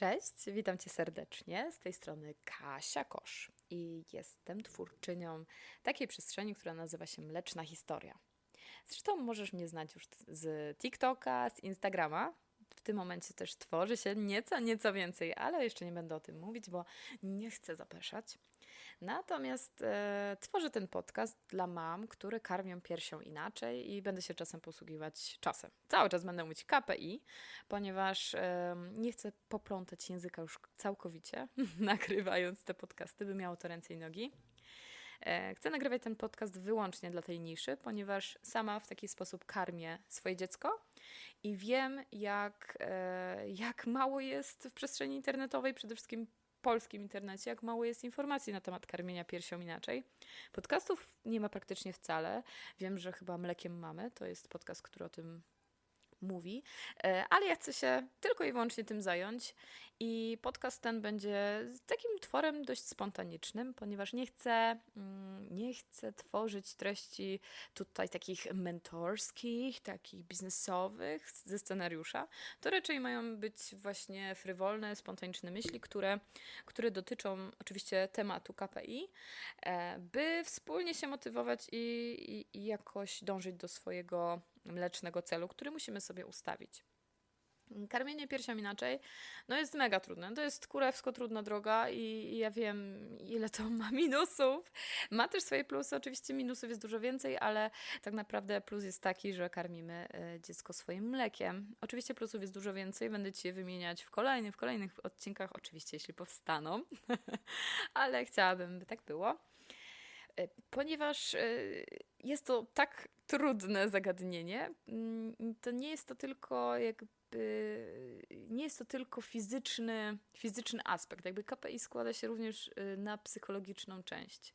Cześć, witam Cię serdecznie. Z tej strony Kasia Kosz i jestem twórczynią takiej przestrzeni, która nazywa się Mleczna Historia. Zresztą możesz mnie znać już z TikToka, z Instagrama. W tym momencie też tworzy się nieco, nieco więcej, ale jeszcze nie będę o tym mówić, bo nie chcę zapeszać. Natomiast e, tworzę ten podcast dla mam, które karmią piersią inaczej i będę się czasem posługiwać czasem. Cały czas będę mówić KPI, ponieważ e, nie chcę poplątać języka już całkowicie, nagrywając te podcasty, by miało to ręce i nogi. E, chcę nagrywać ten podcast wyłącznie dla tej niszy, ponieważ sama w taki sposób karmię swoje dziecko i wiem, jak, e, jak mało jest w przestrzeni internetowej, przede wszystkim polskim internecie, jak mało jest informacji na temat karmienia piersią inaczej. Podcastów nie ma praktycznie wcale. Wiem, że chyba Mlekiem Mamy to jest podcast, który o tym mówi, e, ale ja chcę się tylko i wyłącznie tym zająć i podcast ten będzie takim tworem dość spontanicznym, ponieważ nie chcę, mm, nie chcę tworzyć treści tutaj takich mentorskich, takich biznesowych ze scenariusza. To raczej mają być właśnie frywolne, spontaniczne myśli, które, które dotyczą oczywiście tematu KPI, e, by wspólnie się motywować i, i, i jakoś dążyć do swojego mlecznego celu, który musimy sobie ustawić. Karmienie piersią inaczej, no jest mega trudne. To jest kurewsko trudna droga i, ja wiem, ile to ma minusów. Ma też swoje plusy, oczywiście minusów jest dużo więcej, ale tak naprawdę plus jest taki, że karmimy e, dziecko swoim mlekiem. Oczywiście plusów jest dużo więcej, będę Ci je wymieniać w kolejnych, w kolejnych odcinkach, oczywiście jeśli powstaną, ale chciałabym, by tak było. E, ponieważ e, jest to tak trudne zagadnienie, mm, to nie jest to tylko jakby nie jest to tylko fizyczny, fizyczny aspekt. Jakby KPI składa się również y, na psychologiczną część,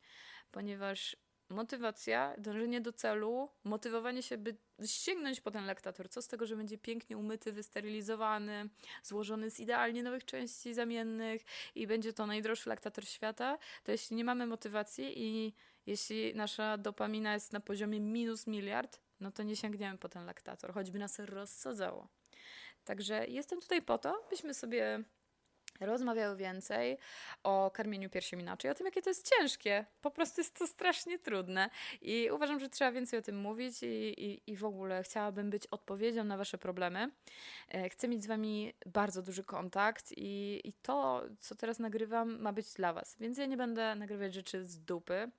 ponieważ motywacja, dążenie do celu, motywowanie się, by sięgnąć po ten lektator. Co z tego, że będzie pięknie umyty, wysterylizowany, złożony z idealnie nowych części zamiennych i będzie to najdroższy lektator świata, to jeśli nie mamy motywacji i jeśli nasza dopamina jest na poziomie minus miliard, no to nie sięgniemy po ten laktator, choćby nas rozsadzało. Także jestem tutaj po to, byśmy sobie rozmawiały więcej o karmieniu piersią inaczej, o tym, jakie to jest ciężkie. Po prostu jest to strasznie trudne i uważam, że trzeba więcej o tym mówić i, i, i w ogóle chciałabym być odpowiedzią na Wasze problemy. E, chcę mieć z Wami bardzo duży kontakt i, i to, co teraz nagrywam, ma być dla Was, więc ja nie będę nagrywać rzeczy z dupy.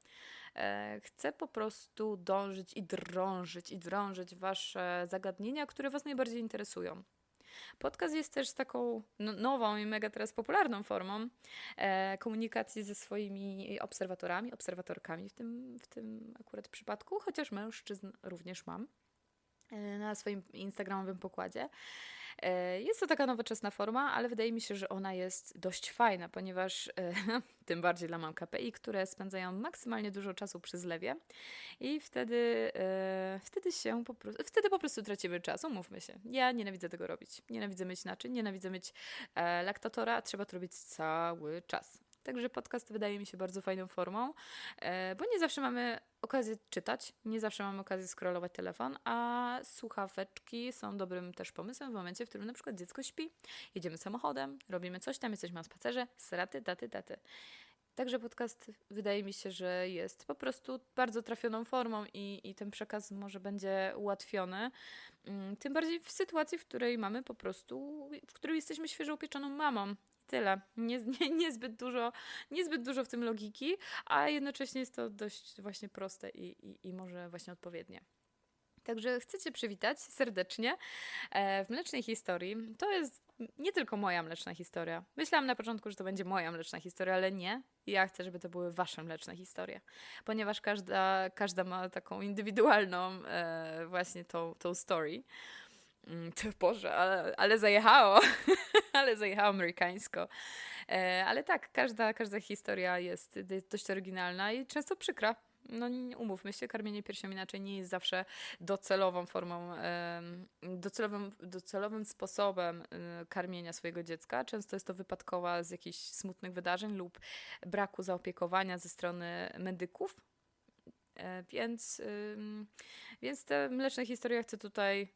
E, chcę po prostu dążyć i drążyć i drążyć Wasze zagadnienia, które Was najbardziej interesują. Podcast jest też taką no, nową i mega teraz popularną formą e, komunikacji ze swoimi obserwatorami, obserwatorkami w tym, w tym akurat przypadku, chociaż mężczyzn również mam e, na swoim Instagramowym pokładzie. E, jest to taka nowoczesna forma, ale wydaje mi się, że ona jest dość fajna, ponieważ e, tym bardziej dla mam KPI, które spędzają maksymalnie dużo czasu przy zlewie i wtedy, e, wtedy się po prostu, wtedy po prostu tracimy czas, umówmy się. Ja nienawidzę tego robić. Nienawidzę mieć naczyń, nienawidzę mieć laktatora, trzeba to robić cały czas. Także podcast wydaje mi się bardzo fajną formą, e, bo nie zawsze mamy okazję czytać, nie zawsze mamy okazję scrollować telefon, a słuchaweczki są dobrym też pomysłem w momencie, w którym na przykład dziecko śpi, jedziemy samochodem, robimy coś tam, jesteśmy na spacerze, sraty, taty, taty. Także podcast wydaje mi się, że jest po prostu bardzo trafioną formą i, i ten przekaz może będzie ułatwiony. Mm, tym bardziej w sytuacji, w której mamy po prostu, w której jesteśmy świeżo upieczoną mamą tyle. Nie, nie, niezbyt, dużo, niezbyt dużo w tym logiki, a jednocześnie jest to dość właśnie proste i, i, i może właśnie odpowiednie. Także chcę Cię przywitać serdecznie e, w Mlecznej Historii. To jest nie tylko moja mleczna historia. Myślałam na początku, że to będzie moja mleczna historia, ale nie. Ja chcę, żeby to były Wasze mleczne historie, ponieważ każda, każda ma taką indywidualną e, właśnie tą, tą story. Mm, to Boże, ale, ale zajechało, ale zajechało amerykańsko. E, ale tak, każda, każda historia jest dość oryginalna i często przykra. No umówmy się, karmienie piersią inaczej nie jest zawsze docelową formą, docelowym, docelowym sposobem e, karmienia swojego dziecka. Często jest to wypadkowa z jakichś smutnych wydarzeń lub braku zaopiekowania ze strony medyków. E, więc, więc te mleczne historie chcę tutaj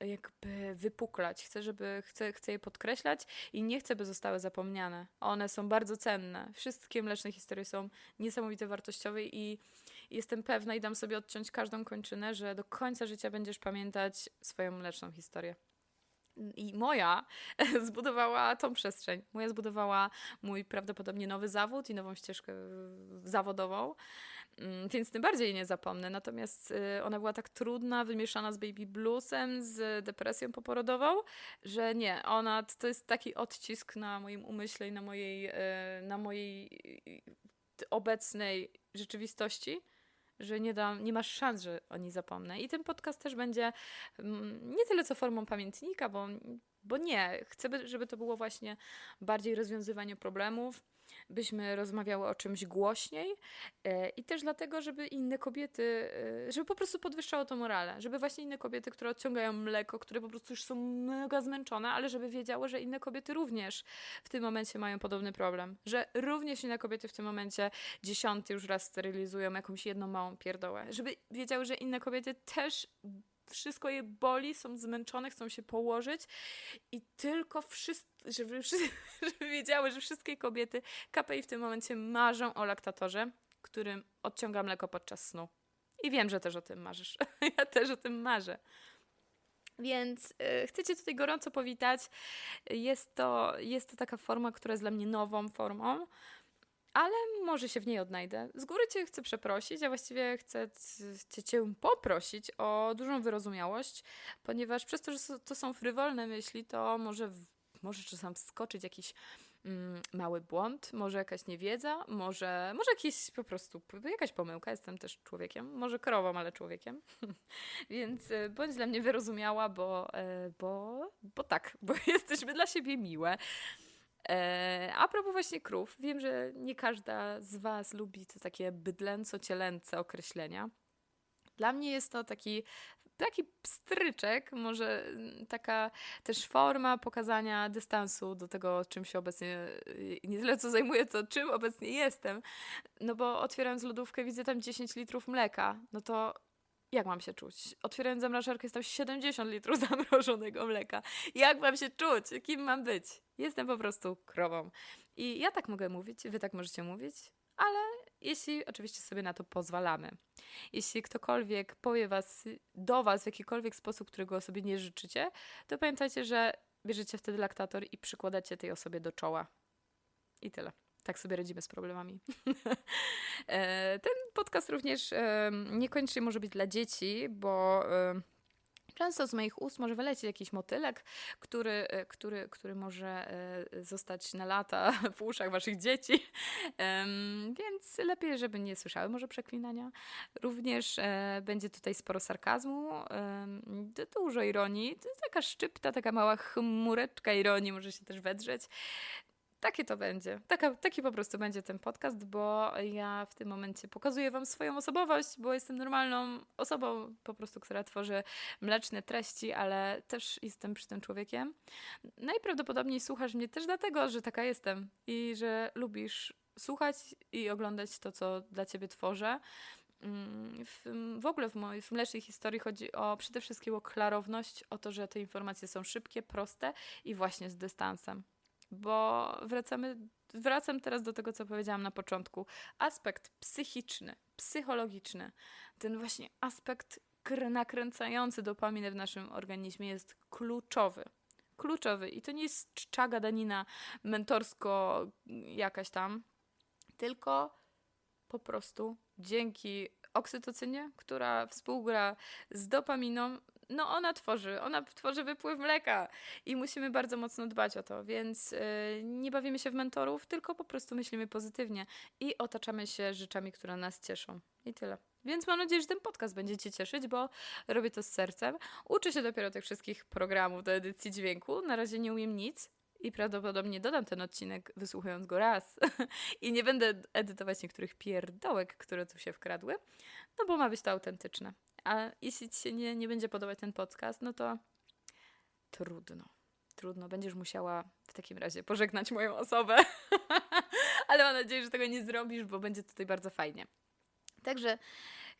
jakby wypuklać, chcę, żeby, chcę, chcę je podkreślać i nie chcę, by zostały zapomniane. One są bardzo cenne. Wszystkie mleczne historie są niesamowite wartościowe i jestem pewna i dam sobie odciąć każdą kończynę, że do końca życia będziesz pamiętać swoją mleczną historię. I moja zbudowała tą przestrzeń. Moja zbudowała mój prawdopodobnie nowy zawód i nową ścieżkę zawodową, więc tym bardziej nie zapomnę. Natomiast y, ona była tak trudna, wymieszana z baby bluesem, z depresją poporodową, że nie, ona to jest taki odcisk na moim umyśle i na mojej, y, na mojej y, obecnej rzeczywistości że nie, dam, nie masz szans, że o niej zapomnę. I ten podcast też będzie mm, nie tyle co formą pamiętnika, bo, bo nie. Chcę, żeby to było właśnie bardziej rozwiązywanie problemów, byśmy rozmawiały o czymś głośniej e, i też dlatego, żeby inne kobiety, e, żeby po prostu podwyższało to morale, żeby właśnie inne kobiety, które odciągają mleko, które po prostu już są mega zmęczone, ale żeby wiedziały, że inne kobiety również w tym momencie mają podobny problem, że również inne kobiety w tym momencie dziesiąty już raz sterylizują jakąś jedną małą pierdołę, żeby wiedziały, że inne kobiety też wszystko je boli, są zmęczone, chcą się położyć i tylko wszyscy, żeby, żeby wiedziały, że wszystkie kobiety KPI w tym momencie marzą o laktatorze, którym odciąga mleko podczas snu. I wiem, że też o tym marzysz. ja też o tym marzę. Więc y, chcę Cię tutaj gorąco powitać. Jest to, jest to taka forma, która jest dla mnie nową formą ale może się w niej odnajdę. Z góry Cię chcę przeprosić, a właściwie chcę Cię, cię poprosić o dużą wyrozumiałość, ponieważ przez to, że to są frywolne myśli, to może, może czasem wskoczyć jakiś mm, mały błąd, może jakaś niewiedza, może, może jakiś po prostu jakaś pomyłka. Jestem też człowiekiem, może krową, ale człowiekiem. Więc y, bądź dla mnie wyrozumiała, bo, y, bo, bo tak, bo jesteśmy dla siebie miłe. E, a propos właśnie krów, wiem, że nie każda z Was lubi to takie bydlęco-cielęce określenia. Dla mnie jest to taki taki pstryczek, może mm, taka też forma pokazania dystansu do tego, czym się obecnie, nie tyle co zajmuję, to czym obecnie jestem. No bo otwierając lodówkę, widzę tam 10 litrów mleka. No to jak mam się czuć? Otwierając zamrażarkę, jest tam 70 litrów zamrożonego mleka. Jak mam się czuć? Kim mam być? Jestem po prostu krową. I ja tak mogę mówić, wy tak możecie mówić, ale jeśli oczywiście sobie na to pozwalamy. Jeśli ktokolwiek powie was, do was w jakikolwiek sposób, którego sobie nie życzycie, to pamiętajcie, że bierzecie wtedy laktator i przykładacie tej osobie do czoła. I tyle. Tak sobie radzimy z problemami. E, ten podcast również niekoniecznie może być dla dzieci, bo Często z moich ust może wylecieć jakiś motylek, który, e, który, który może e, zostać na lata w uszach waszych dzieci, więc lepiej, żeby nie słyszały może przeklinania. Również e, będzie tutaj sporo sarkazmu, dużo ironii, taka szczypta, taka mała chmureczka ironii może się też wedrzeć. Takie to będzie. Taka, taki po prostu będzie ten podcast, bo ja w tym momencie pokazuję Wam swoją osobowość, bo jestem normalną osobą, po prostu, która tworzy mleczne treści, ale też jestem przy tym człowiekiem. Najprawdopodobniej słuchasz mnie też dlatego, że taka jestem i że lubisz słuchać i oglądać to, co dla Ciebie tworzę. Mm, w, w ogóle w mojej w mlecznej historii chodzi o przede wszystkim o klarowność, o to, że te informacje są szybkie, proste i właśnie z dystansem bo wracamy, wracam teraz do tego, co powiedziałam na początku. Aspekt psychiczny, psychologiczny, ten właśnie aspekt nakręcający dopaminę w naszym organizmie jest kluczowy. Kluczowy. I to nie jest czcza gadanina mentorsko jakaś tam, tylko po prostu dzięki oksytocynie, która współgra z dopaminą, no ona tworzy, ona tworzy wypływ mleka i musimy bardzo mocno dbać o to, więc yy, nie bawimy się w mentorów, tylko po prostu myślimy pozytywnie i otaczamy się rzeczami, które nas cieszą. I tyle. Więc mam nadzieję, że ten podcast będzie Cię cieszyć, bo robię to z sercem. Uczę się dopiero tych wszystkich programów do edycji dźwięku. Na razie nie umiem nic i prawdopodobnie dodam ten odcinek, wysłuchując go raz. I nie będę edytować niektórych pierdołek, które tu się wkradły, no bo ma być to autentyczne. A jeśli ci się nie, nie będzie podobać ten podcast, no to trudno. Trudno, będziesz musiała w takim razie pożegnać moją osobę. Ale mam nadzieję, że tego nie zrobisz, bo będzie tutaj bardzo fajnie. Także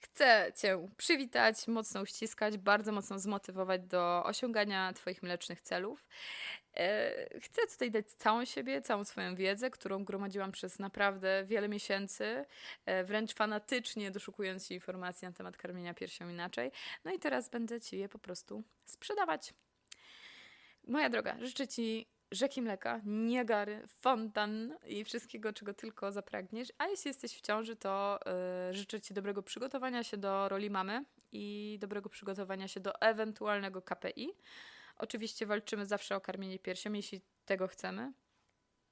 Chcę Cię przywitać, mocno uściskać, bardzo mocno zmotywować do osiągania Twoich mlecznych celów. E, Chcę tutaj dać całą siebie, całą swoją wiedzę, którą gromadziłam przez naprawdę wiele miesięcy, e, wręcz fanatycznie doszukując się informacji na temat karmienia piersią inaczej. No i teraz będę Ci je po prostu sprzedawać. Moja droga, życzę Ci rzeki mleka, niagary, fontan i wszystkiego, czego tylko zapragniesz. A jeśli jesteś w ciąży, to y, życzę Ci dobrego przygotowania się do roli mamy i dobrego przygotowania się do ewentualnego KPI. Oczywiście walczymy zawsze o karmienie piersią, jeśli tego chcemy.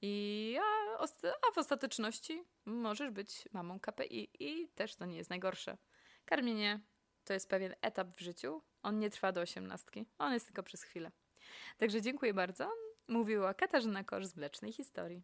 I a, a w ostateczności możesz być mamą KPI i też to nie jest najgorsze. Karmienie to jest pewien etap w życiu. On nie trwa do osiemnastki. On jest tylko przez chwilę. Także dziękuję bardzo. Mówiła Katarzyna Kosz z Mlecznej Historii.